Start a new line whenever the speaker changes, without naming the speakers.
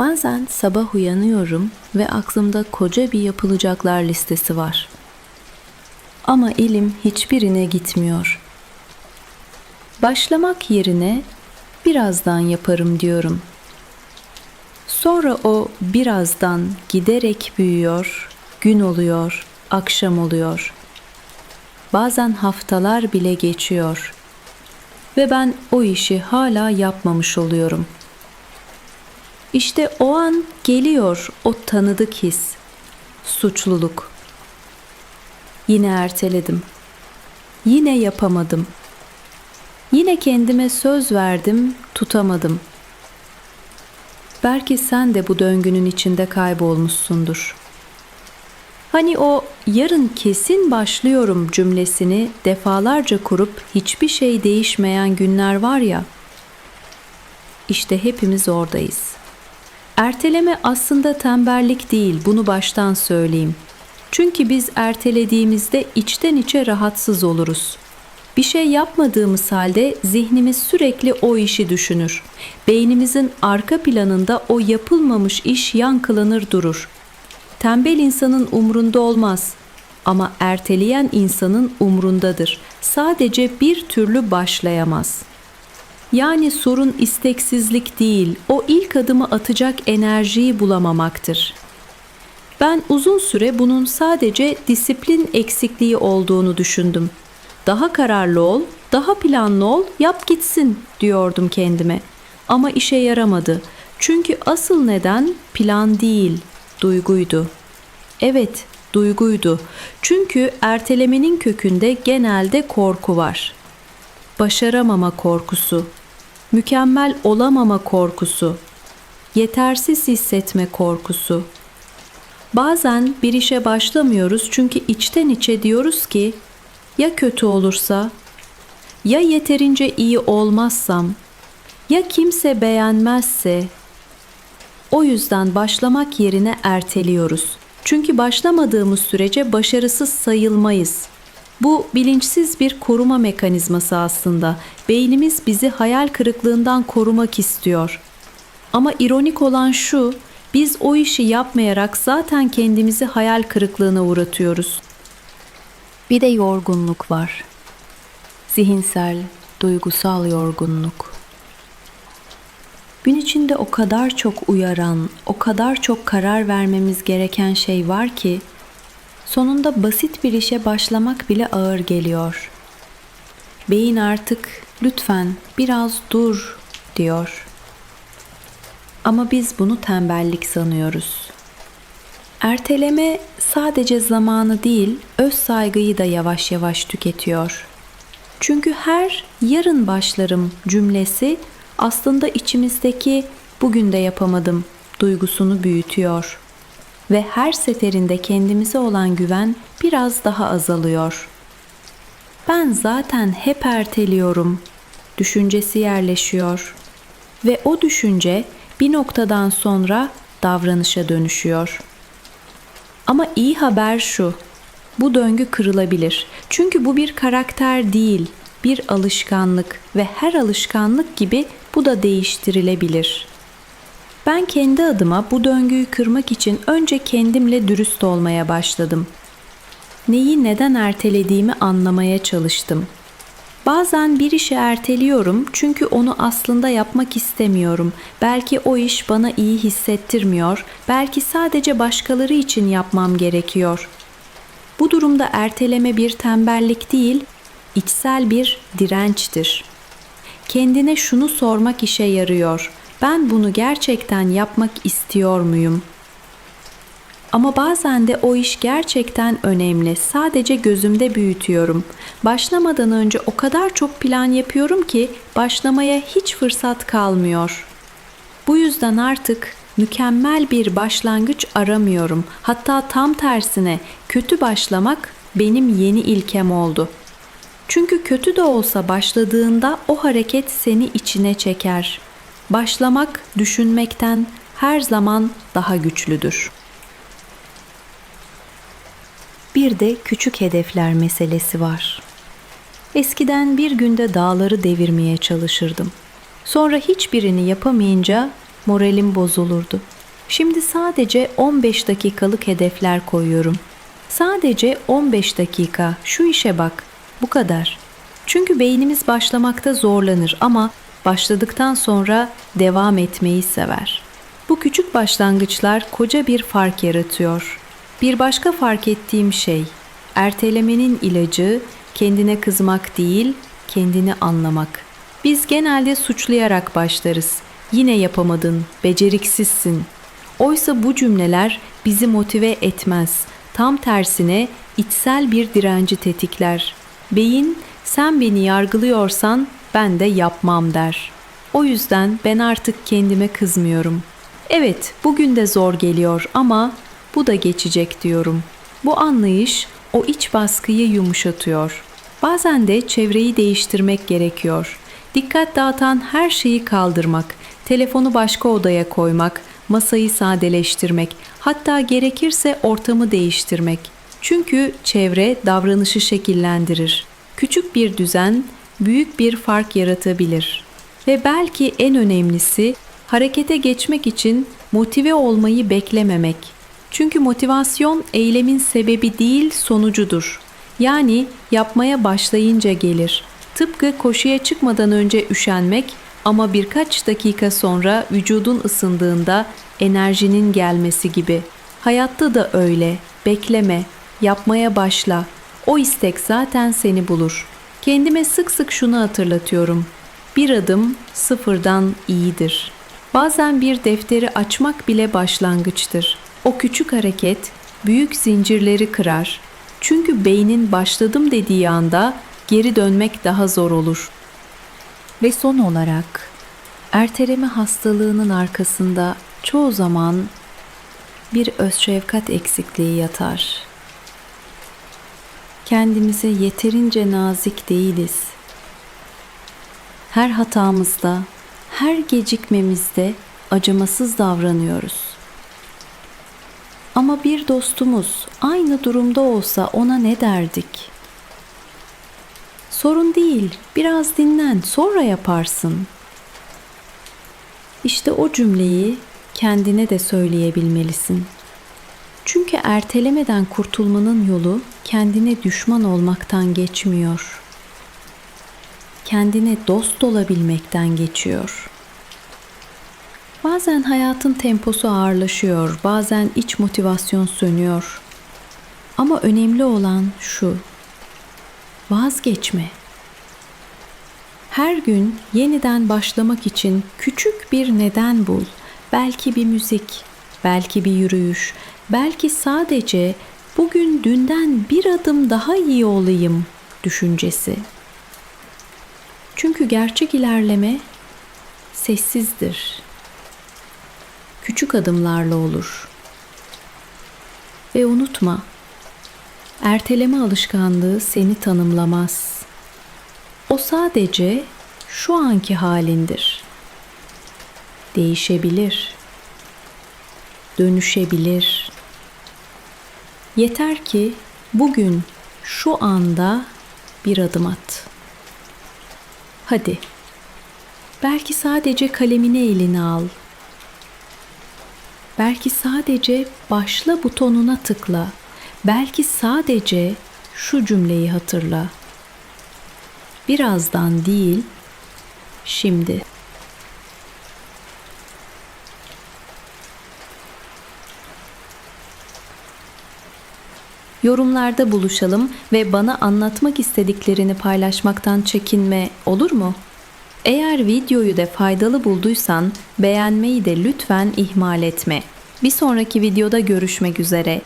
Bazen sabah uyanıyorum ve aklımda koca bir yapılacaklar listesi var. Ama elim hiçbirine gitmiyor. Başlamak yerine birazdan yaparım diyorum. Sonra o birazdan giderek büyüyor, gün oluyor, akşam oluyor. Bazen haftalar bile geçiyor ve ben o işi hala yapmamış oluyorum. İşte o an geliyor o tanıdık his, suçluluk. Yine erteledim. Yine yapamadım. Yine kendime söz verdim, tutamadım. Belki sen de bu döngünün içinde kaybolmuşsundur. Hani o yarın kesin başlıyorum cümlesini defalarca kurup hiçbir şey değişmeyen günler var ya. İşte hepimiz oradayız. Erteleme aslında tembellik değil, bunu baştan söyleyeyim. Çünkü biz ertelediğimizde içten içe rahatsız oluruz. Bir şey yapmadığımız halde zihnimiz sürekli o işi düşünür. Beynimizin arka planında o yapılmamış iş yankılanır durur. Tembel insanın umrunda olmaz ama erteleyen insanın umrundadır. Sadece bir türlü başlayamaz. Yani sorun isteksizlik değil, o ilk adımı atacak enerjiyi bulamamaktır. Ben uzun süre bunun sadece disiplin eksikliği olduğunu düşündüm. Daha kararlı ol, daha planlı ol, yap gitsin diyordum kendime. Ama işe yaramadı. Çünkü asıl neden plan değil, duyguydu. Evet, duyguydu. Çünkü ertelemenin kökünde genelde korku var. Başaramama korkusu, mükemmel olamama korkusu, yetersiz hissetme korkusu. Bazen bir işe başlamıyoruz çünkü içten içe diyoruz ki ya kötü olursa, ya yeterince iyi olmazsam, ya kimse beğenmezse. O yüzden başlamak yerine erteliyoruz. Çünkü başlamadığımız sürece başarısız sayılmayız. Bu bilinçsiz bir koruma mekanizması aslında. Beynimiz bizi hayal kırıklığından korumak istiyor. Ama ironik olan şu, biz o işi yapmayarak zaten kendimizi hayal kırıklığına uğratıyoruz. Bir de yorgunluk var. Zihinsel, duygusal yorgunluk. Gün içinde o kadar çok uyaran, o kadar çok karar vermemiz gereken şey var ki sonunda basit bir işe başlamak bile ağır geliyor. Beyin artık lütfen biraz dur diyor. Ama biz bunu tembellik sanıyoruz. Erteleme sadece zamanı değil, öz saygıyı da yavaş yavaş tüketiyor. Çünkü her yarın başlarım cümlesi aslında içimizdeki bugün de yapamadım duygusunu büyütüyor ve her seferinde kendimize olan güven biraz daha azalıyor. Ben zaten hep erteliyorum düşüncesi yerleşiyor ve o düşünce bir noktadan sonra davranışa dönüşüyor. Ama iyi haber şu. Bu döngü kırılabilir. Çünkü bu bir karakter değil, bir alışkanlık ve her alışkanlık gibi bu da değiştirilebilir. Ben kendi adıma bu döngüyü kırmak için önce kendimle dürüst olmaya başladım. Neyi neden ertelediğimi anlamaya çalıştım. Bazen bir işi erteliyorum çünkü onu aslında yapmak istemiyorum. Belki o iş bana iyi hissettirmiyor, belki sadece başkaları için yapmam gerekiyor. Bu durumda erteleme bir tembellik değil, içsel bir dirençtir. Kendine şunu sormak işe yarıyor. Ben bunu gerçekten yapmak istiyor muyum? Ama bazen de o iş gerçekten önemli. Sadece gözümde büyütüyorum. Başlamadan önce o kadar çok plan yapıyorum ki başlamaya hiç fırsat kalmıyor. Bu yüzden artık mükemmel bir başlangıç aramıyorum. Hatta tam tersine kötü başlamak benim yeni ilkem oldu. Çünkü kötü de olsa başladığında o hareket seni içine çeker. Başlamak düşünmekten her zaman daha güçlüdür. Bir de küçük hedefler meselesi var. Eskiden bir günde dağları devirmeye çalışırdım. Sonra hiçbirini yapamayınca moralim bozulurdu. Şimdi sadece 15 dakikalık hedefler koyuyorum. Sadece 15 dakika şu işe bak. Bu kadar. Çünkü beynimiz başlamakta zorlanır ama başladıktan sonra devam etmeyi sever. Bu küçük başlangıçlar koca bir fark yaratıyor. Bir başka fark ettiğim şey, ertelemenin ilacı kendine kızmak değil, kendini anlamak. Biz genelde suçlayarak başlarız. Yine yapamadın, beceriksizsin. Oysa bu cümleler bizi motive etmez. Tam tersine içsel bir direnci tetikler. Beyin sen beni yargılıyorsan ben de yapmam der. O yüzden ben artık kendime kızmıyorum. Evet, bugün de zor geliyor ama bu da geçecek diyorum. Bu anlayış o iç baskıyı yumuşatıyor. Bazen de çevreyi değiştirmek gerekiyor. Dikkat dağıtan her şeyi kaldırmak, telefonu başka odaya koymak, masayı sadeleştirmek, hatta gerekirse ortamı değiştirmek. Çünkü çevre davranışı şekillendirir. Küçük bir düzen büyük bir fark yaratabilir. Ve belki en önemlisi harekete geçmek için motive olmayı beklememek. Çünkü motivasyon eylemin sebebi değil sonucudur. Yani yapmaya başlayınca gelir. Tıpkı koşuya çıkmadan önce üşenmek ama birkaç dakika sonra vücudun ısındığında enerjinin gelmesi gibi. Hayatta da öyle. Bekleme, yapmaya başla. O istek zaten seni bulur. Kendime sık sık şunu hatırlatıyorum. Bir adım sıfırdan iyidir. Bazen bir defteri açmak bile başlangıçtır. O küçük hareket büyük zincirleri kırar. Çünkü beynin başladım dediği anda geri dönmek daha zor olur. Ve son olarak erteleme hastalığının arkasında çoğu zaman bir öz şefkat eksikliği yatar. Kendimize yeterince nazik değiliz. Her hatamızda, her gecikmemizde acımasız davranıyoruz. Ama bir dostumuz aynı durumda olsa ona ne derdik? Sorun değil, biraz dinlen, sonra yaparsın. İşte o cümleyi kendine de söyleyebilmelisin. Çünkü ertelemeden kurtulmanın yolu kendine düşman olmaktan geçmiyor. Kendine dost olabilmekten geçiyor. Bazen hayatın temposu ağırlaşıyor, bazen iç motivasyon sönüyor. Ama önemli olan şu. Vazgeçme. Her gün yeniden başlamak için küçük bir neden bul. Belki bir müzik, belki bir yürüyüş, belki sadece bugün dünden bir adım daha iyi olayım düşüncesi. Çünkü gerçek ilerleme sessizdir. Küçük adımlarla olur. Ve unutma, erteleme alışkanlığı seni tanımlamaz. O sadece şu anki halindir. Değişebilir. Dönüşebilir. Yeter ki bugün şu anda bir adım at. Hadi. Belki sadece kalemini eline al. Belki sadece başla butonuna tıkla. Belki sadece şu cümleyi hatırla. Birazdan değil, şimdi. Yorumlarda buluşalım ve bana anlatmak istediklerini paylaşmaktan çekinme olur mu? Eğer videoyu da faydalı bulduysan beğenmeyi de lütfen ihmal etme. Bir sonraki videoda görüşmek üzere.